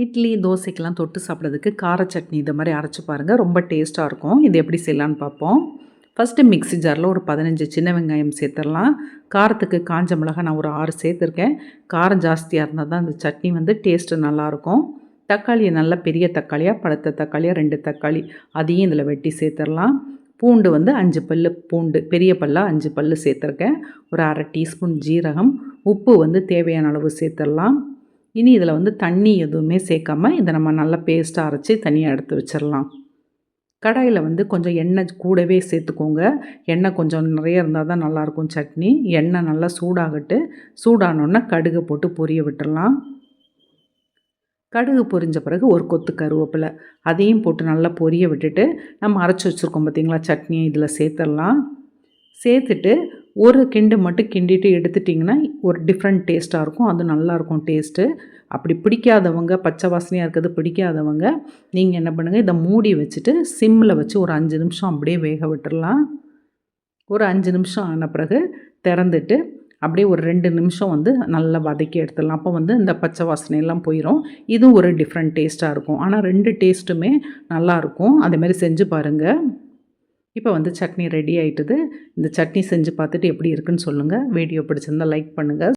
இட்லி தோசைக்கெலாம் தொட்டு சாப்பிட்றதுக்கு கார சட்னி இது மாதிரி அரைச்சி பாருங்கள் ரொம்ப டேஸ்ட்டாக இருக்கும். இது எப்படி செய்யலான்னு பார்ப்போம். ஃபஸ்ட்டு மிக்ஸி ஜாரில் ஒரு பதினஞ்சு சின்ன வெங்காயம் சேர்த்துடலாம். காரத்துக்கு காஞ்ச மிளகாய் நான் ஒரு ஆறு சேர்த்துருக்கேன். காரம் ஜாஸ்தியாக இருந்தால் தான் அந்த சட்னி வந்து டேஸ்ட்டு நல்லாயிருக்கும் தக்காளியை நல்லா பெரிய தக்காளியாக பழுத்த தக்காளியாக ரெண்டு தக்காளி அதையும் இதில் வெட்டி சேர்த்துடலாம். பூண்டு வந்து அஞ்சு பல் பூண்டு பெரிய பல்லாக அஞ்சு பல் சேர்த்துருக்கேன். ஒரு அரை டீஸ்பூன் ஜீரகம் உப்பு வந்து தேவையான அளவு சேர்த்துடலாம். இனி இதில் வந்து தண்ணி எதுவுமே சேர்க்காமல் இதை நம்ம நல்லா பேஸ்ட்டாக அரைச்சி தனியாக எடுத்து வச்சிடலாம். கடாயில் வந்து கொஞ்சம் எண்ணெய் கூடவே சேர்த்துக்கோங்க. எண்ணெய் கொஞ்சம் நிறைய இருந்தால் தான் நல்லாயிருக்கும் சட்னி. எண்ணெய் நல்லா சூடாகட்டு. சூடானோன்னா கடுகு போட்டு பொரிய விட்டுடலாம். கடுகு பொரிஞ்ச பிறகு ஒரு கொத்து கருவேப்பிலை அதையும் போட்டு நல்லா பொரிய விட்டுட்டு நம்ம அரைச்சி வச்சுருக்கோம் பார்த்திங்களா சட்னியை இதில் சேர்த்துடலாம். சேர்த்துட்டு ஒரு கிண்டு மட்டும் கிண்டிட்டு எடுத்துட்டிங்கன்னா ஒரு டிஃப்ரெண்ட் டேஸ்ட்டாக இருக்கும். அது நல்லாயிருக்கும் டேஸ்ட்டு அப்படி பிடிக்காதவங்க பச்சை வாசனையாக இருக்கிறது பிடிக்காதவங்க நீங்கள் என்ன பண்ணுங்கள் இதை மூடி வச்சுட்டு சிம்மில் வச்சு ஒரு அஞ்சு நிமிஷம் அப்படியே வேக விட்டுடலாம் ஒரு அஞ்சு நிமிஷம் ஆன பிறகு திறந்துட்டு அப்படியே ஒரு ரெண்டு நிமிஷம் வந்து நல்லா வதக்கி எடுத்துடலாம். அப்போ வந்து இந்த பச்சை வாசனையெல்லாம் போயிடும் இதுவும் ஒரு டிஃப்ரெண்ட் டேஸ்ட்டாக இருக்கும். ஆனால் ரெண்டு டேஸ்ட்டுமே நல்லாயிருக்கும். அதேமாதிரி செஞ்சு பாருங்கள் இப்போ வந்து சட்னி ரெடி ஆகிட்டுது இந்த சட்னி செஞ்சு பார்த்துட்டு எப்படி இருக்குன்னு சொல்லுங்கள் வீடியோ பிடிச்சிருந்தால் லைக் பண்ணுங்கள்